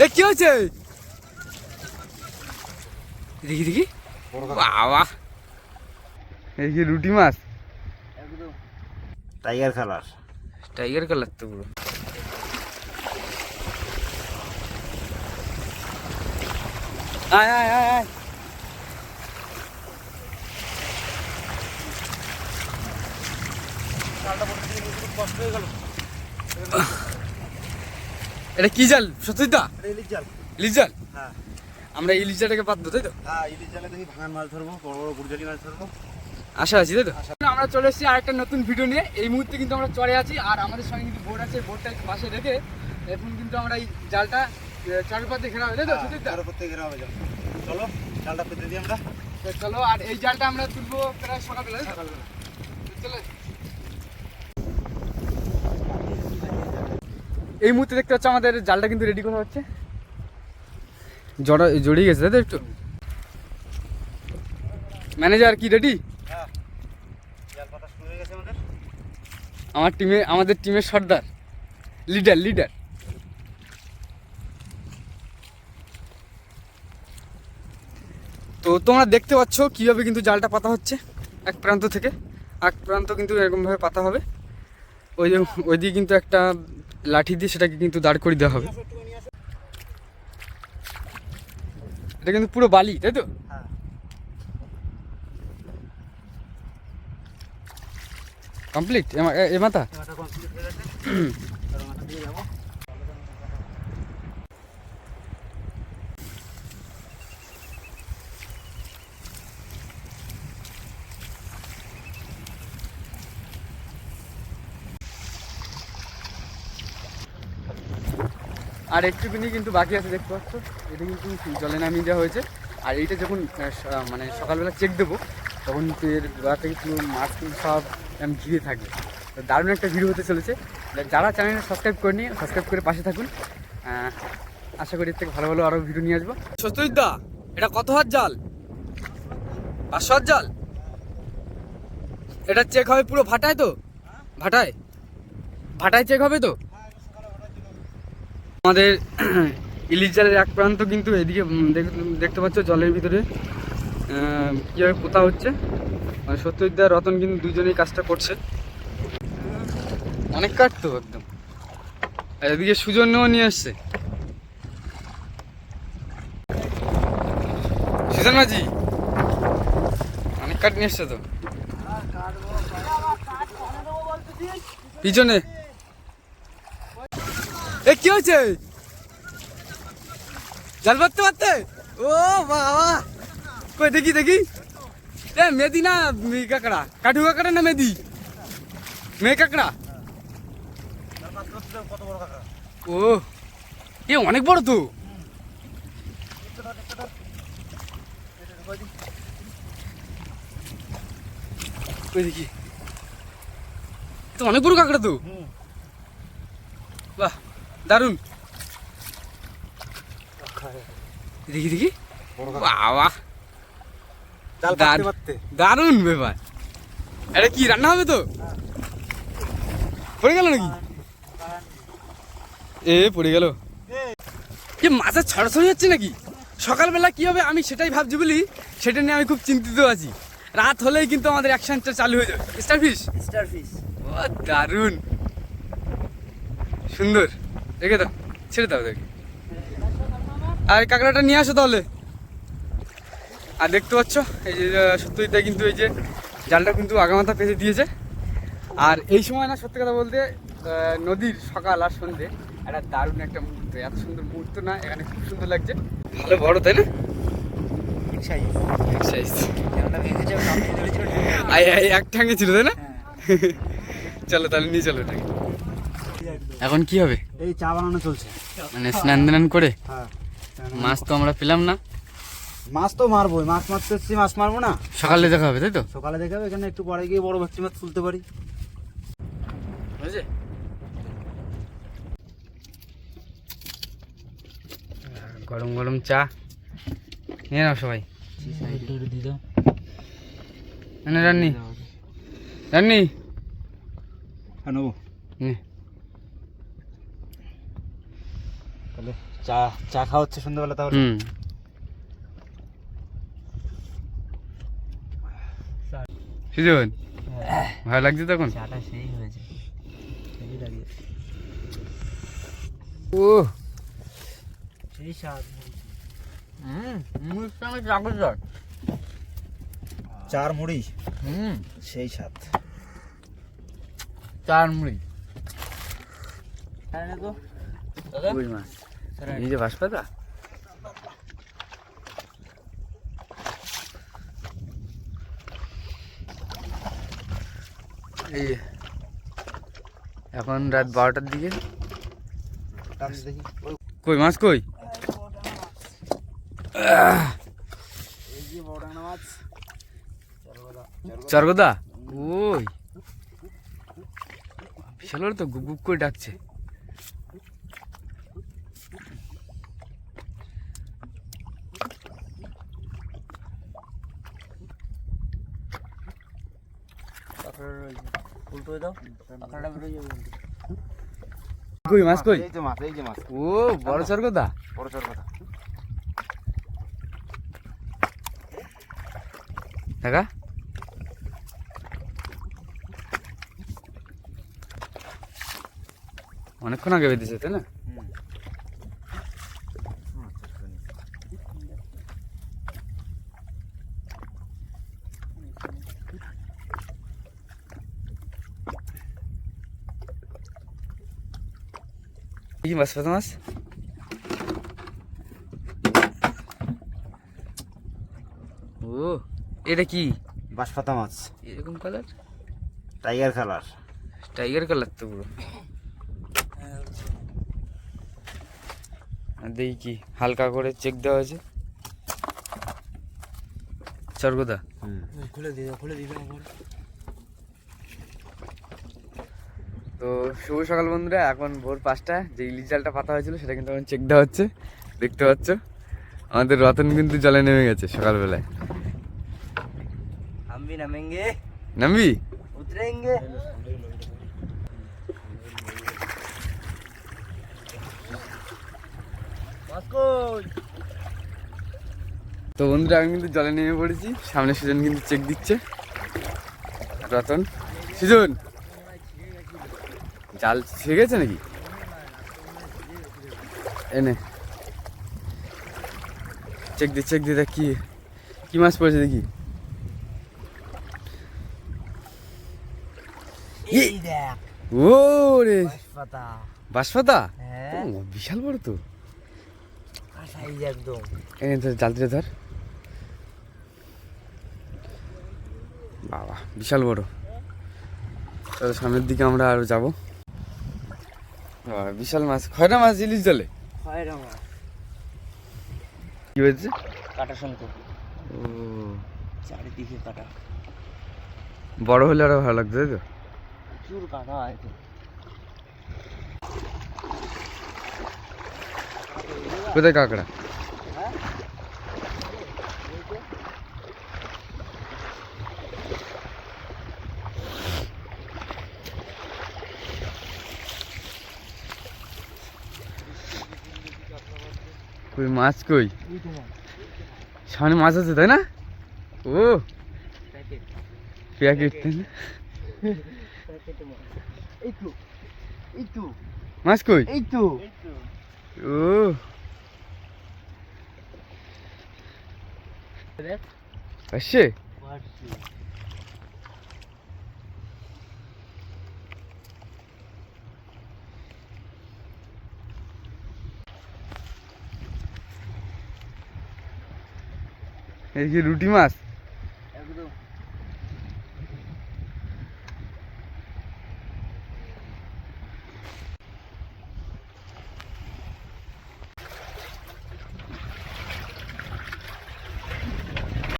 এ কি হয়েছে? দেখি দেখি বাবা। এই যে রুটি মাছ। Tiger colour. টাইগার কালার তো পুরো। আয় আয় আয় আয়। এটা কি জাল? সত্যিটা ইলিশ জাল। ইলিশ জাল? হ্যাঁ। আমরা ইলিশ জালটাকে পাতবো তাই তো? হ্যাঁ ইলিশ জালে দেখি ভাঙান মাছ ধরবো বড় বড় গুরজালি মাছ ধরবো। আশা আছি তাই তো? আমরা চলে এসেছি আরেকটা নতুন ভিডিও নিয়ে। এই মুহূর্তে কিন্তু আমরা চড়ে আছি আর আমাদের সঙ্গে কিন্তু বোট আছে বোটটা পাশে রেখে এখন কিন্তু আমরা এই জালটা চারের পাতে ঘেরা হবে তাই তো? সুচিত দা? তার ঘেরা হবে চলো জালটা পেতে দিই আমরা। চলো আর এই জালটা আমরা তুলবো প্রায় সকালবেলা তাই তো? তো চলো। এই মুহূর্তে দেখতে পাচ্ছ আমাদের জালটা কিন্তু রেডি করা হচ্ছে। জড়া জড়িয়ে গেছে তাই তো একটু? ম্যানেজার কি রেডি হ্যাঁ। আমাদের। আমার টিমে আমাদের টিমের সর্দার। লিডার লিডার তো তোমরা দেখতে পাচ্ছ কীভাবে কিন্তু জালটা পাতা হচ্ছে এক প্রান্ত থেকে। এক প্রান্ত কিন্তু এরকমভাবে পাতা হবে। ওই যে ওই ওইদিকে কিন্তু একটা লাঠি দিয়ে সেটাকে কিন্তু দাঁড় করে দেওয়া হবে। এটা কিন্তু পুরো বালি তাই তো? কমপ্লিট এ মাথা? আর একটুখানি কিন্তু বাকি আছে, দেখতে পাচ্ছ? এটা কিন্তু জলে নামিয়ে দেওয়া হয়েছে। আর এইটা যখন মানে সকালবেলা চেক দেবো, তখন এর গোড়া থেকে মাছ কিন্তু সব আমি ঘিরে থাকবে। তো দারুণ একটা ভিডিও হতে চলেছে। যারা চ্যানেলটা সাবস্ক্রাইব করেনি সাবস্ক্রাইব করে পাশে থাকুন। আশা করি এর থেকে ভালো ভালো আরও ভিডিও নিয়ে আসব। সত্যজিৎ এটা কত হাত জাল? পাঁচশো হাত জাল? এটা চেক হবে পুরো ভাটায় তো? ভাটায়? ভাটায় চেক হবে তো? আমাদের ইলিশ জালের এক প্রান্ত কিন্তু এদিকে দেখ- দেখতে পাচ্ছ জলের ভিতরে। কীভাবে পোতা হচ্ছে। মানে সত্যজিৎ রতন কিন্তু দুজনেই কাজটা করছে। অনেক কাঠ তো একদম। আর এদিকে সুজন্যও নিয়ে এসছে সুজন মাঝি অনেক কাঠ নিয়ে এসছে তো। পিছনে। এ কি হয়েছে? জাল পাততে পারতে ও বাবা। কই দেখি দেখি। এ মেদি না কাকড়া? কাঠু কাকড়া না মেদি? মেয়ে কাকড়া? ও এ অনেক বড় তো। কই দেখি। তো অনেক বড় কাকড়া তো। বাহ। দারুণ দেখি দেখি। বাবা। জাল দার- পাততে পাততে। দারুণ ব্যাপার। এটা কি রান্না হবে তো? পড়ে গেল নাকি? এ পড়ে গেল। কি মাছের ছড়াছড়ি হচ্ছে নাকি? সকালবেলা কি হবে আমি সেটাই ভাবছি বলি সেটা নিয়ে আমি খুব চিন্তিত আছি। রাত হলেই কিন্তু আমাদের অ্যাকশনটা চালু হয়ে যাবে। স্টার ফিশ স্টার ফিশ ও দারুণ। সুন্দর। রেখে দাও ছেড়ে দাও দেখি। আর কাঁকড়াটা নিয়ে আসো তাহলে। আর দেখতে পাচ্ছ এই যে সত্যজিৎদা কিন্তু এই যে জালটা কিন্তু আগামাথা পেতে দিয়েছে। আর এই সময় না সত্যি কথা বলতে নদীর সকাল আর সন্ধে একটা দারুণ একটা মুহূর্ত। এত সুন্দর মুহূর্ত না এখানে খুব সুন্দর লাগছে। ভালো বড় তাই না? এক ছিল তাই না? চলো তাহলে নিয়ে চলো এটাকে। এখন কি হবে? এই চা বানানো চলছে। মানে স্নান দান করে? হ্যাঁ মাছ তো আমরা পেলাম না। মাছ তো মারবোই মাছ মারতে এসছি মাছ মারবো না। সকালে দেখা হবে তাই তো? সকালে দেখাবে এখানে একটু পরে গিয়ে বড় ভেটকি মাছ তুলতে পারি। বুঝেছে গরম গরম চা। নিয়ে নাও সবাই। রান্নি। রান্নি? হ্যাঁ নেব নে তাহলে চা চা খাওয়া হচ্ছে সন্ধ্যাবেলা তাহলে? হুম। সুজন ভালো লাগছে তখন? চাটা সেই হয়েছে। ও সেই স্বাদ হুম মুড়ির সঙ্গে চাকর জল। চার মুড়ি? হুম। সেই স্বাদ। চার মুড়ি। তো মাছ। এই যে বাঁশপাতা? এই এখন রাত বারোটার দিকে। কই, মাছ কই? চরগদা? ওই। বিশাল তো, গুপ গুপ করে ডাকছে। উল্টো দাও। কাঁকড়াটা বেরোয় যাবে কই মাছ কই? এই যে মাছ এই যে মাছ। ও বড় চরগদা বড় সর কথা। দেখা অনেকক্ষণ আগে বেঁধেছে তাই না? কি মাছ পাতা মাছ ও এটা কি বাঁশপাতা মাছ এরকম colour tiger colour tiger colour তো পুরো আর দেখি কি হালকা করে চেক দেওয়া হয়েছে স্বর্গদা খুলে দিয়ে দাও খুলে দিয়ে দাও তো শুভ সকাল বন্ধুরা এখন ভোর পাঁচটা যে ইলিশ জালটা পাতা হয়েছিল সেটা কিন্তু এখন চেক দেওয়া হচ্ছে দেখতে পাচ্ছ। আমাদের রতন কিন্তু জলে নেমে গেছে সকালবেলায়। আমি নামেঙ্গে। নামবি? উতরেঙ্গে। তো বন্ধুরা আমি কিন্তু জলে নেমে পড়েছি সামনে সুজন কিন্তু চেক দিচ্ছে। রতন সুজন! জাল ছিঁড়ে গেছে নাকি? এনে। চেক দি চেক দি দেখ কি কি মাছ পড়েছে দেখি। ও রে পাতা বাঁশপাতা। হ্যাঁ। বিশাল বড় তো। একদম। এনে ধর জাল দিয়ে ধর। বাবা বিশাল বড়। সামনের দিকে আমরা আরও যাব। বিশাল মাছ খয়রা মাছ ইলিশ জলে খয়রা মাছ। কি হয়েছে? কাটা শঙ্খ ও। চারিদিকে কাটা। বড় হলে আরও ভালো লাগতো তাই তো? প্রচুর কাটা হয় তো। কোথায় কাঁকড়া? কই, মাছ কই? সামনে মাছ আছে, তাই না? ও, প্যাকেট, তাই না? মাছ কই? এই তো আসছে? এই যে রুটি মাছ?